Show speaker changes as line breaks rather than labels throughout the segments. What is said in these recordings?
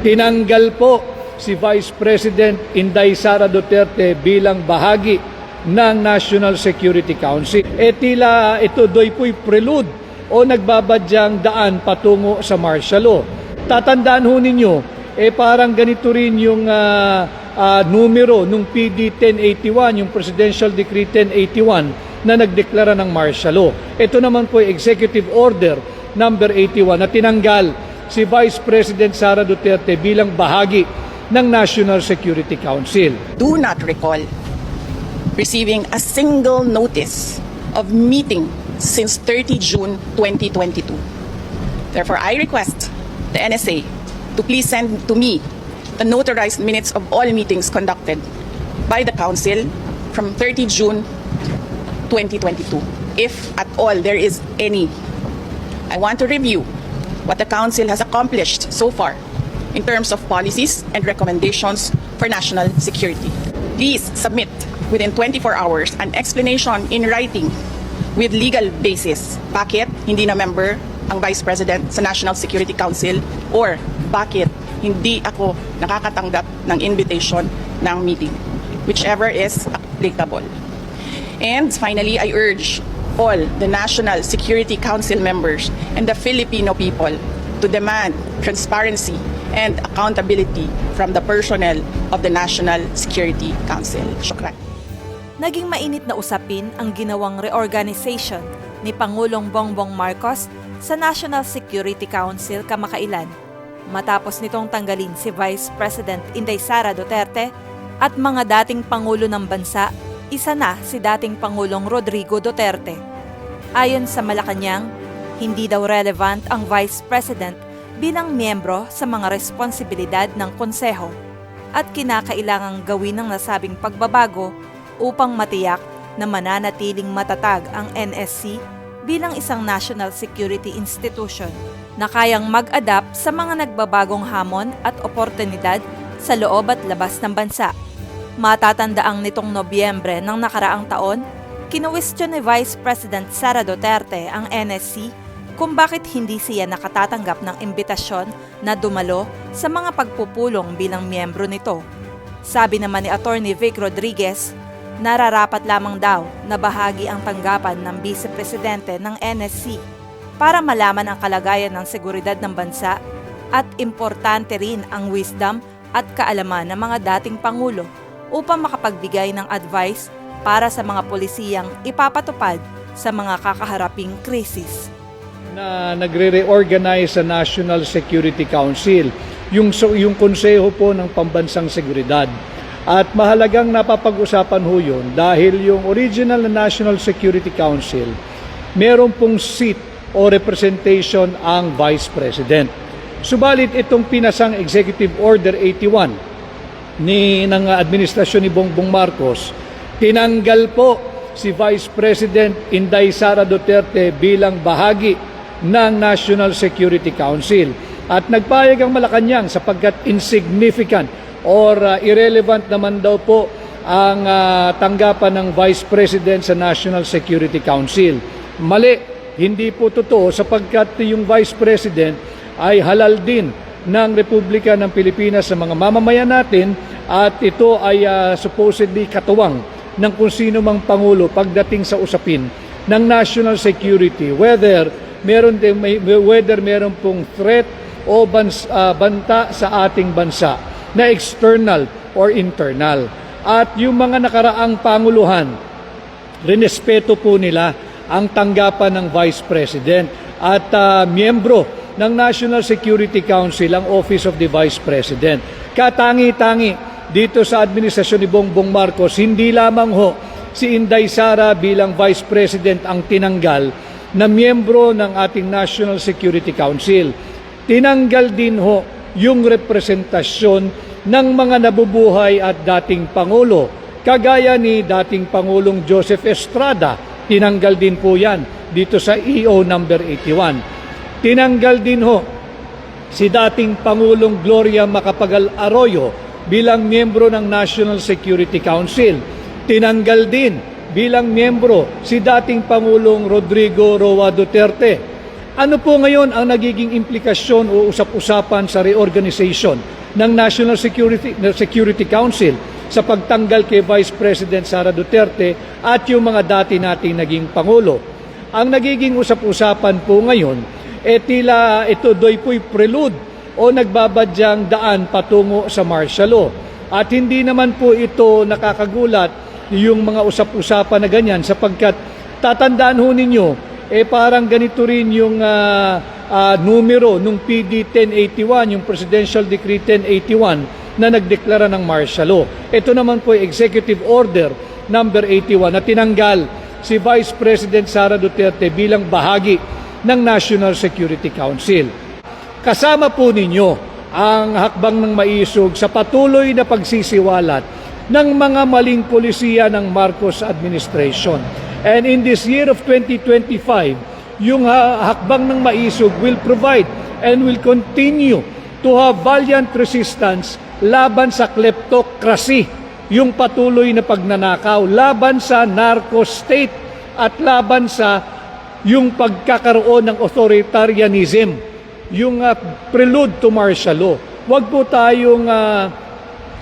Tinanggal po si Vice President Inday Sara Duterte bilang bahagi ng National Security Council. E tila ito doy po'y prelude o nagbabadyang daan patungo sa martial law. Tatandaan ho ninyo, eh parang ganito rin yung ah, ah, numero nung PD 1081, yung Presidential Decree 1081 na nagdeklara ng martial law. Ito naman po Executive Order number 81 na tinanggal si Vice President Sara Duterte bilang bahagi ng National Security Council.
do not recall receiving a single notice of meeting since 30 June 2022. Therefore, I request the NSA to please send to me the notarized minutes of all meetings conducted by the Council from 30 June 2022, if at all there is any. I want to review what the Council has accomplished so far in terms of policies and recommendations for national security. Please submit within 24 hours an explanation in writing with legal basis. Bakit hindi na member ang Vice President sa National Security Council or bakit hindi ako nakakatanggap ng invitation ng meeting. Whichever is applicable. And finally, I urge all the National Security Council members and the Filipino people to demand transparency and accountability from the personnel of the National Security Council. Shukran.
Naging mainit na usapin ang ginawang reorganization ni Pangulong Bongbong Marcos sa National Security Council kamakailan matapos nitong tanggalin si Vice President Inday Sara Duterte at mga dating pangulo ng bansa, isa na si dating Pangulong Rodrigo Duterte. Ayon sa Malacanang, hindi daw relevant ang Vice President bilang miyembro sa mga responsibilidad ng konseho at kinakailangang gawin ng nasabing pagbabago upang matiyak na mananatiling matatag ang NSC bilang isang national security institution na kayang mag-adapt sa mga nagbabagong hamon at oportunidad sa loob at labas ng bansa. Matatandaang nitong Nobyembre ng nakaraang taon, kinuwestiyon ni Vice President Sara Duterte ang NSC kung bakit hindi siya nakatatanggap ng imbitasyon na dumalo sa mga pagpupulong bilang miyembro nito. Sabi naman ni Attorney Vic Rodriguez, nararapat lamang daw na bahagi ang tanggapan ng Vice Presidente ng NSC para malaman ang kalagayan ng seguridad ng bansa at importante rin ang wisdom at kaalaman ng mga dating Pangulo upang makapagbigay ng advice para sa mga polisiyang ipapatupad sa mga kakaharaping krisis.
na nagre-reorganize sa National Security Council, yung, yung konseho po ng pambansang seguridad. At mahalagang napapag-usapan ho yun dahil yung original na National Security Council, meron pong seat o representation ang Vice President. Subalit itong pinasang Executive Order 81 ni ng administrasyon ni Bongbong Marcos, tinanggal po si Vice President Inday Sara Duterte bilang bahagi ng National Security Council. At nagpayag ang Malacanang sapagkat insignificant or uh, irrelevant naman daw po ang uh, tanggapan ng Vice President sa National Security Council. Mali, hindi po totoo sapagkat yung Vice President ay halal din ng Republika ng Pilipinas sa mga mamamayan natin at ito ay uh, supposedly katuwang ng kung sino mang pangulo pagdating sa usapin ng national security whether meron din may, whether meron pong threat o bans, ah, banta sa ating bansa na external or internal at yung mga nakaraang panguluhan rinespeto po nila ang tanggapan ng Vice President at ah, miyembro ng National Security Council ang Office of the Vice President. Katangi-tangi dito sa administrasyon ni Bongbong Marcos, hindi lamang ho si Inday Sara bilang Vice President ang tinanggal na miyembro ng ating National Security Council. Tinanggal din ho yung representasyon ng mga nabubuhay at dating Pangulo, kagaya ni dating Pangulong Joseph Estrada. Tinanggal din po yan dito sa EO number 81. Tinanggal din ho si dating Pangulong Gloria Macapagal Arroyo bilang miyembro ng National Security Council. Tinanggal din bilang miyembro si dating Pangulong Rodrigo Roa Duterte. Ano po ngayon ang nagiging implikasyon o usap-usapan sa reorganization ng National Security, Security Council sa pagtanggal kay Vice President Sara Duterte at yung mga dati nating naging Pangulo? Ang nagiging usap-usapan po ngayon, e tila ito doy po'y prelude o nagbabadyang daan patungo sa martial law. At hindi naman po ito nakakagulat yung mga usap-usapan na ganyan sapagkat tatandaan ho ninyo, eh parang ganito rin yung ah, ah, numero nung PD 1081, yung Presidential Decree 1081 na nagdeklara ng martial law. Ito naman po Executive Order number 81 na tinanggal si Vice President Sara Duterte bilang bahagi ng National Security Council. Kasama po ninyo ang hakbang ng maisog sa patuloy na pagsisiwalat ng mga maling polisiya ng Marcos administration. And in this year of 2025, yung ha- hakbang ng maisog will provide and will continue to have valiant resistance laban sa kleptocracy, yung patuloy na pagnanakaw, laban sa narco state at laban sa yung pagkakaroon ng authoritarianism, yung ah, prelude to martial law. Huwag po tayong ah,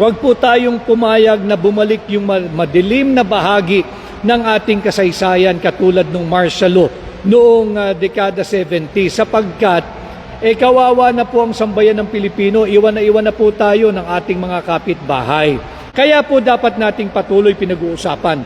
Huwag po tayong pumayag na bumalik yung ma- madilim na bahagi ng ating kasaysayan katulad ng martial law noong ah, dekada 70 sapagkat eh kawawa na po ang sambayan ng Pilipino, iwan na iwan na po tayo ng ating mga kapitbahay. Kaya po dapat nating patuloy pinag-uusapan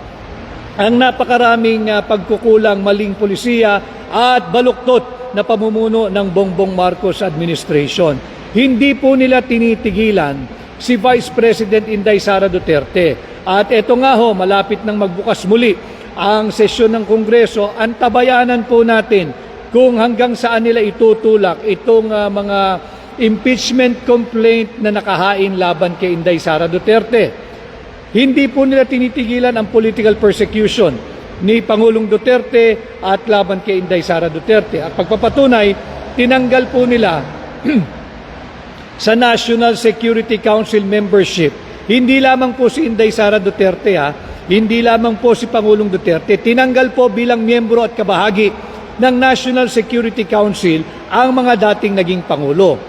ang napakaraming ah, pagkukulang maling polisiya at baluktot na pamumuno ng Bongbong Marcos administration. Hindi po nila tinitigilan si Vice President Inday Sara Duterte. At eto nga ho, malapit nang magbukas muli ang sesyon ng Kongreso, antabayanan po natin kung hanggang saan nila itutulak itong ah, mga impeachment complaint na nakahain laban kay Inday Sara Duterte. Hindi po nila tinitigilan ang political persecution ni Pangulong Duterte at laban kay Inday Sara Duterte. At pagpapatunay, tinanggal po nila sa National Security Council membership, hindi lamang po si Inday Sara Duterte ha, hindi lamang po si Pangulong Duterte, tinanggal po bilang miyembro at kabahagi ng National Security Council ang mga dating naging Pangulo.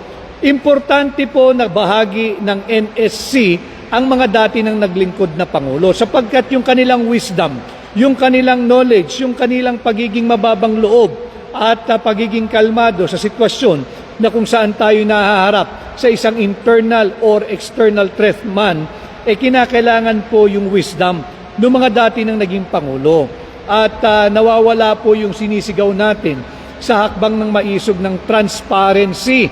Importante po na bahagi ng NSC ang mga dati nang naglingkod na Pangulo sapagkat yung kanilang wisdom, yung kanilang knowledge, yung kanilang pagiging mababang loob at uh, pagiging kalmado sa sitwasyon na kung saan tayo nahaharap sa isang internal or external threat man, eh kinakailangan po yung wisdom ng mga dati nang naging Pangulo. At ah, nawawala po yung sinisigaw natin sa hakbang ng maisog ng transparency.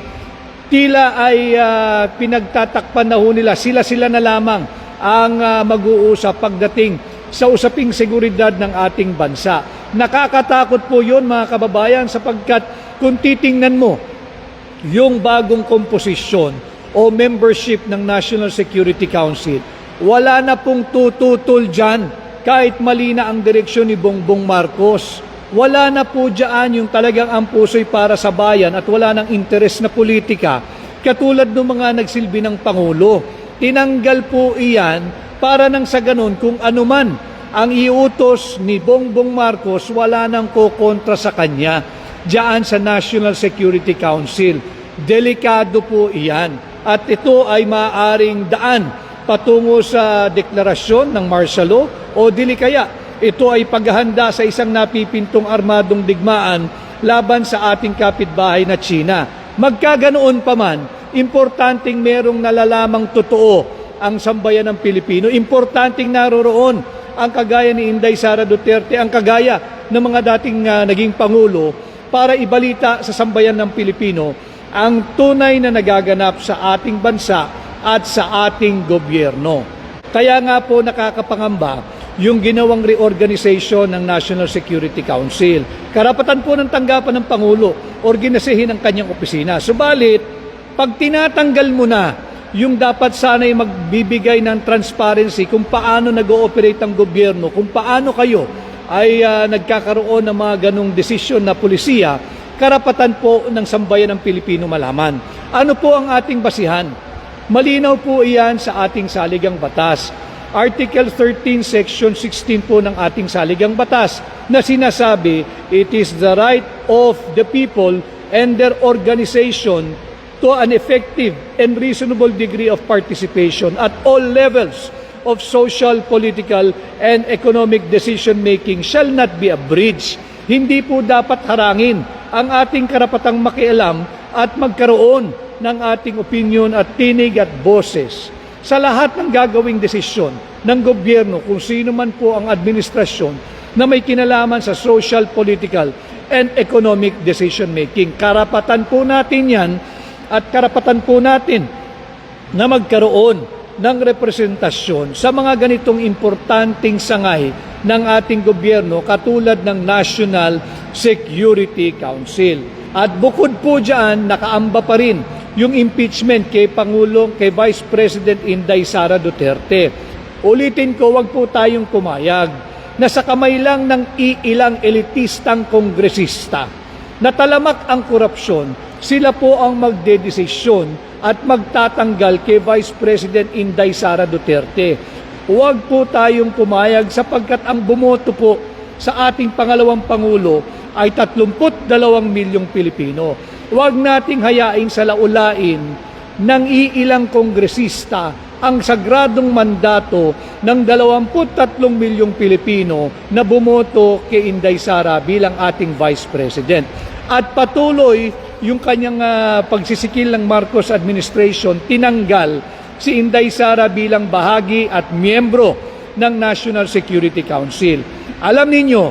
Tila ay ah, pinagtatakpan na ho nila, sila-sila na lamang ang ah, mag-uusap pagdating sa usaping seguridad ng ating bansa. Nakakatakot po yun mga kababayan sapagkat kung titingnan mo, yung bagong komposisyon o membership ng National Security Council, wala na pong tututol dyan kahit mali na ang direksyon ni Bongbong Marcos. Wala na po dyan yung talagang ang puso'y para sa bayan at wala ng interes na politika katulad ng mga nagsilbi ng Pangulo. Tinanggal po iyan para nang sa ganun kung anuman ang iutos ni Bongbong Marcos wala nang kokontra sa kanya diyan sa National Security Council. Delikado po iyan. At ito ay maaring daan patungo sa deklarasyon ng martial law o dili kaya ito ay paghahanda sa isang napipintong armadong digmaan laban sa ating kapitbahay na China. Magkaganoon pa man, importanteng merong nalalamang totoo ang sambayan ng Pilipino. Importanteng naroroon ang kagaya ni Inday Sara Duterte, ang kagaya ng mga dating ah, naging Pangulo para ibalita sa sambayan ng Pilipino ang tunay na nagaganap sa ating bansa at sa ating gobyerno. Kaya nga po nakakapangamba yung ginawang reorganization ng National Security Council. Karapatan po ng tanggapan ng Pangulo, organisahin ang kanyang opisina. Subalit, pag tinatanggal mo na yung dapat sana'y magbibigay ng transparency kung paano nag-ooperate ang gobyerno, kung paano kayo ay ah, nagkakaroon ng mga ganong desisyon na polisiya, karapatan po ng sambayan ng Pilipino malaman. Ano po ang ating basihan? Malinaw po iyan sa ating saligang batas. Article 13, Section 16 po ng ating saligang batas na sinasabi, it is the right of the people and their organization to an effective and reasonable degree of participation at all levels of social, political, and economic decision-making shall not be abridged. Hindi po dapat harangin ang ating karapatang makialam at magkaroon ng ating opinion at tinig at boses sa lahat ng gagawing desisyon ng gobyerno kung sino man po ang administrasyon na may kinalaman sa social, political, and economic decision making. Karapatan po natin yan at karapatan po natin na magkaroon ng representasyon sa mga ganitong importanteng sangay ng ating gobyerno katulad ng National Security Council. At bukod po dyan, nakaamba pa rin yung impeachment kay Pangulong, kay Vice President Inday Sara Duterte. Ulitin ko, wag po tayong pumayag na sa kamay lang ng iilang elitistang kongresista na talamak ang korupsyon, sila po ang magdedesisyon at magtatanggal kay Vice President Inday Sara Duterte. Huwag po tayong pumayag sapagkat ang bumoto po sa ating pangalawang Pangulo ay 32 milyong Pilipino. Huwag nating hayaing sa laulain ng iilang kongresista ang sagradong mandato ng 23 milyong Pilipino na bumoto kay Inday Sara bilang ating Vice President. At patuloy yung kanyang ah, pagsisikil ng Marcos administration, tinanggal si Inday Sara bilang bahagi at miyembro ng National Security Council. Alam ninyo,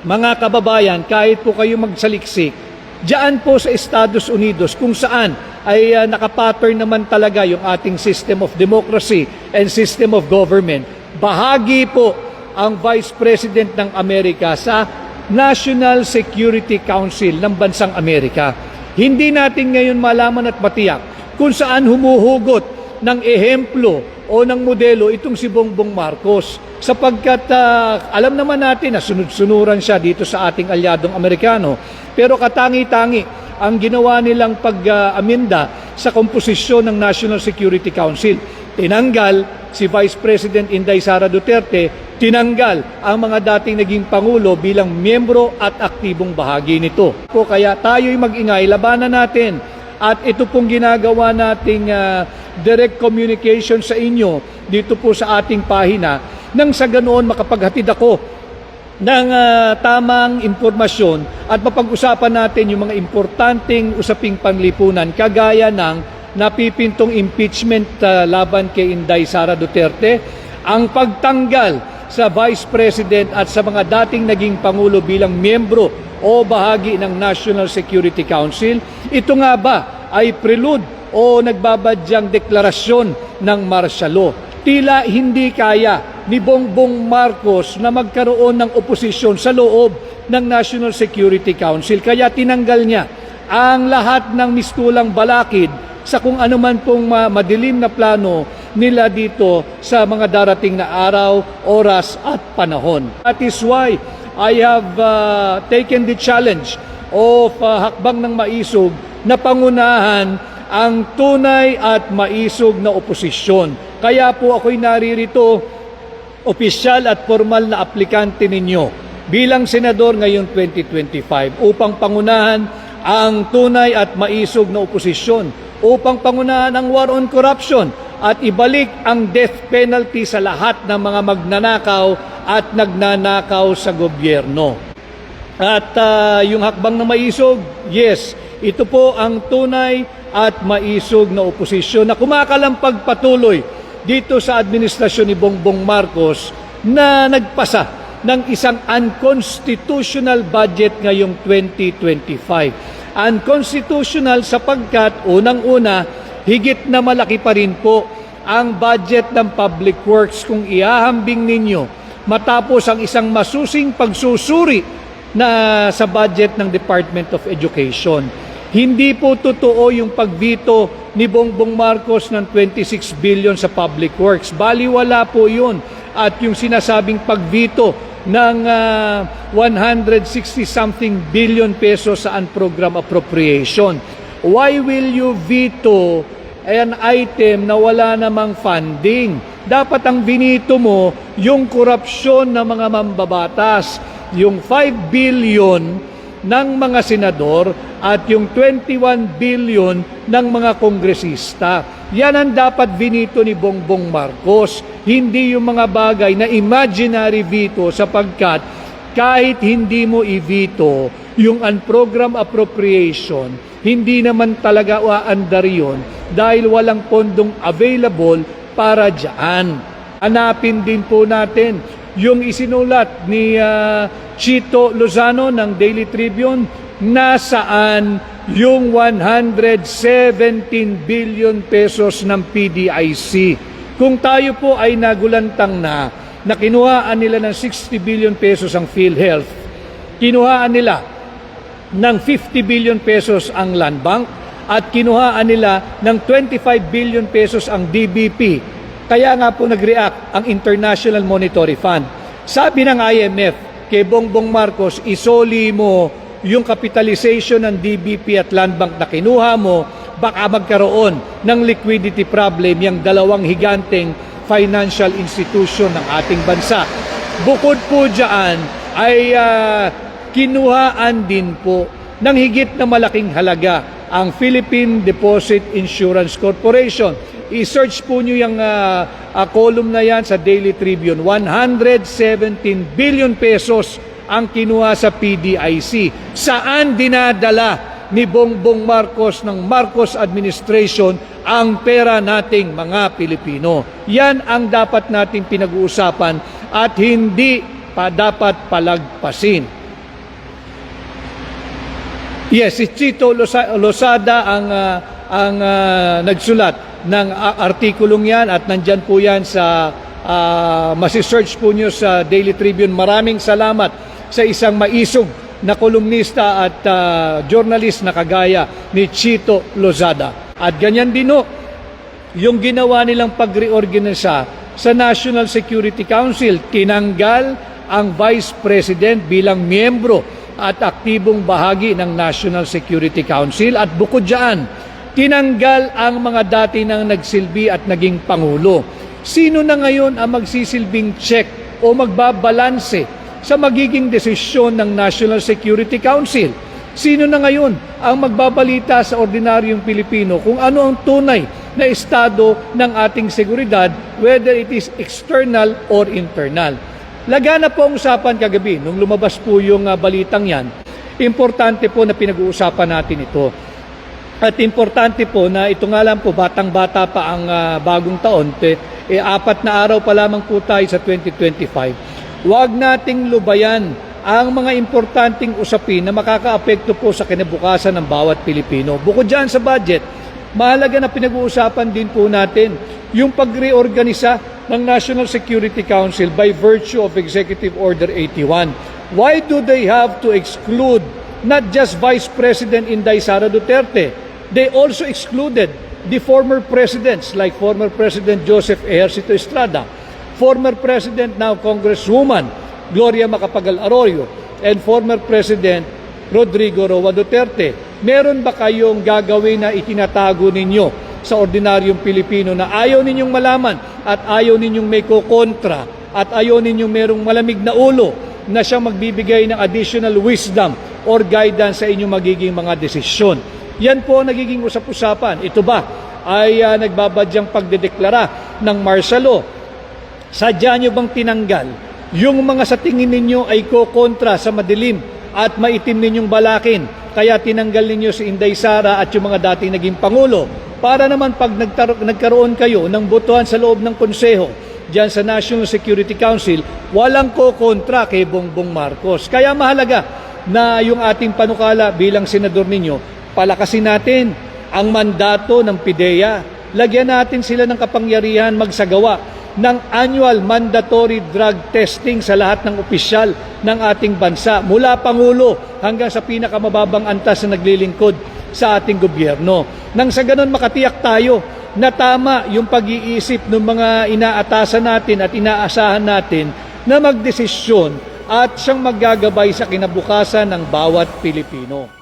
mga kababayan, kahit po kayo magsaliksik, diyan po sa Estados Unidos kung saan ay uh, nakapattern naman talaga yung ating system of democracy and system of government. Bahagi po ang Vice President ng Amerika sa National Security Council ng bansang Amerika. Hindi natin ngayon malaman at matiyak kung saan humuhugot ng ehemplo o ng modelo itong si Bongbong Marcos sapagkat ah, alam naman natin na sunod-sunuran siya dito sa ating alyadong Amerikano pero katangi-tangi ang ginawa nilang pag-aminda sa komposisyon ng National Security Council. Tinanggal si Vice President Inday Sara Duterte, tinanggal ang mga dating naging Pangulo bilang miyembro at aktibong bahagi nito. Kaya tayo'y mag-ingay, labanan natin at ito pong ginagawa nating ah, direct communication sa inyo dito po sa ating pahina nang sa ganoon makapaghatid ako ng ah, tamang impormasyon at mapag-usapan natin yung mga importanteng usaping panlipunan kagaya ng napipintong impeachment ah, laban kay Inday Sara Duterte, ang pagtanggal sa Vice President at sa mga dating naging Pangulo bilang miyembro o bahagi ng National Security Council. Ito nga ba ay prelude o nagbabadyang deklarasyon ng martial law? Tila hindi kaya ni Bongbong Marcos na magkaroon ng oposisyon sa loob ng National Security Council. Kaya tinanggal niya ang lahat ng mistulang balakid sa kung ano man pong ma- madilim na plano nila dito sa mga darating na araw, oras at panahon. That is why I have uh, taken the challenge of uh, hakbang ng maisog na pangunahan ang tunay at maisog na oposisyon. Kaya po ako'y naririto opisyal at formal na aplikante ninyo bilang senador ngayong 2025 upang pangunahan ang tunay at maisog na oposisyon, upang pangunahan ang war on corruption at ibalik ang death penalty sa lahat ng mga magnanakaw at nagnanakaw sa gobyerno. At ah, yung hakbang na maisog, yes, ito po ang tunay at maisog na oposisyon na kumakalampag patuloy dito sa administrasyon ni Bongbong Marcos na nagpasa ng isang unconstitutional budget ngayong 2025. Unconstitutional sapagkat unang-una, higit na malaki pa rin po ang budget ng public works kung iahambing ninyo matapos ang isang masusing pagsusuri na sa budget ng Department of Education. Hindi po totoo yung pagvito ni Bongbong Marcos ng 26 billion sa public works. Baliwala po yun. At yung sinasabing pagvito ng ah, 160 something billion pesos sa unprogram appropriation. Why will you veto an item na wala namang funding? dapat ang binito mo yung korupsyon ng mga mambabatas, yung 5 billion ng mga senador at yung 21 billion ng mga kongresista. Yan ang dapat binito ni Bongbong Marcos, hindi yung mga bagay na imaginary veto sapagkat kahit hindi mo i-veto yung unprogram appropriation, hindi naman talaga uaandar yun dahil walang pondong available para dyan. Hanapin din po natin yung isinulat ni ah, Chito Lozano ng Daily Tribune nasaan yung 117 billion pesos ng PDIC. Kung tayo po ay nagulantang na na kinuhaan nila ng 60 billion pesos ang PhilHealth, kinuhaan nila ng 50 billion pesos ang Land Bank at kinuhaan nila ng 25 billion pesos ang DBP. Kaya nga po nag-react ang International Monetary Fund. Sabi ng IMF kay Bongbong Marcos, isoli mo yung capitalization ng DBP at Land Bank na kinuha mo, baka magkaroon ng liquidity problem yung dalawang higanteng financial institution ng ating bansa. Bukod po dyan ay ah, kinuhaan din po ng higit na malaking halaga ang Philippine Deposit Insurance Corporation. I-search po nyo yung ah, ah, column na yan sa Daily Tribune. 117 billion pesos ang kinuha sa PDIC. Saan dinadala ni Bongbong Marcos ng Marcos administration ang pera nating mga Pilipino. Yan ang dapat nating pinag-uusapan at hindi pa dapat palagpasin. Yes, si Chito Losa- Losada ang ah, ang ah, nagsulat ng ah, artikulong yan at nandyan po yan sa uh, masisearch po nyo sa Daily Tribune. Maraming salamat sa isang maisog na kolumnista at ah, journalist na kagaya ni Chito Lozada. At ganyan din ho, yung ginawa nilang pag-reorganisa sa National Security Council, tinanggal ang Vice President bilang miyembro at aktibong bahagi ng National Security Council at bukod dyan, tinanggal ang mga dati nang nagsilbi at naging Pangulo. Sino na ngayon ang magsisilbing check o magbabalanse sa magiging desisyon ng National Security Council? Sino na ngayon ang magbabalita sa ordinaryong Pilipino kung ano ang tunay na estado ng ating seguridad, whether it is external or internal? Lagana po ang usapan kagabi nung lumabas po yung ah, balitang yan. Importante po na pinag-uusapan natin ito. At importante po na ito nga lang po, batang-bata pa ang ah, bagong taon, pe, eh, apat na araw pa lamang po tayo sa 2025. Huwag nating lubayan ang mga importanteng usapin na makakaapekto po sa kinabukasan ng bawat Pilipino. Bukod dyan sa budget, mahalaga na pinag-uusapan din po natin yung pag-reorganisa ng National Security Council by virtue of Executive Order 81. Why do they have to exclude not just Vice President Inday Sara Duterte? They also excluded the former presidents like former President Joseph Ejercito Estrada, former President now Congresswoman Gloria Macapagal Arroyo, and former President Rodrigo Roa Duterte. Meron ba kayong gagawin na itinatago ninyo sa ordinaryong Pilipino na ayaw ninyong malaman at ayaw ninyong may kokontra at ayaw ninyong merong malamig na ulo na siyang magbibigay ng additional wisdom or guidance sa inyong magiging mga desisyon. Yan po ang nagiging usap-usapan. Ito ba ay uh, nagbabadyang pagdedeklara ng martial? Sadya nyo bang tinanggal yung mga sa tingin ninyo ay kokontra sa madilim at maitim ninyong balakin kaya tinanggal ninyo si Inday Sara at yung mga dating naging Pangulo para naman pag nagkaroon kayo ng botohan sa loob ng konseho diyan sa National Security Council, walang kokontra kay Bongbong Marcos. Kaya mahalaga na yung ating panukala bilang senador ninyo, palakasin natin ang mandato ng PIDEA. Lagyan natin sila ng kapangyarihan magsagawa ng annual mandatory drug testing sa lahat ng opisyal ng ating bansa mula Pangulo hanggang sa pinakamababang antas na naglilingkod sa ating gobyerno. Nang sa ganun makatiyak tayo na tama yung pag-iisip ng mga inaatasan natin at inaasahan natin na magdesisyon at siyang maggagabay sa kinabukasan ng bawat Pilipino.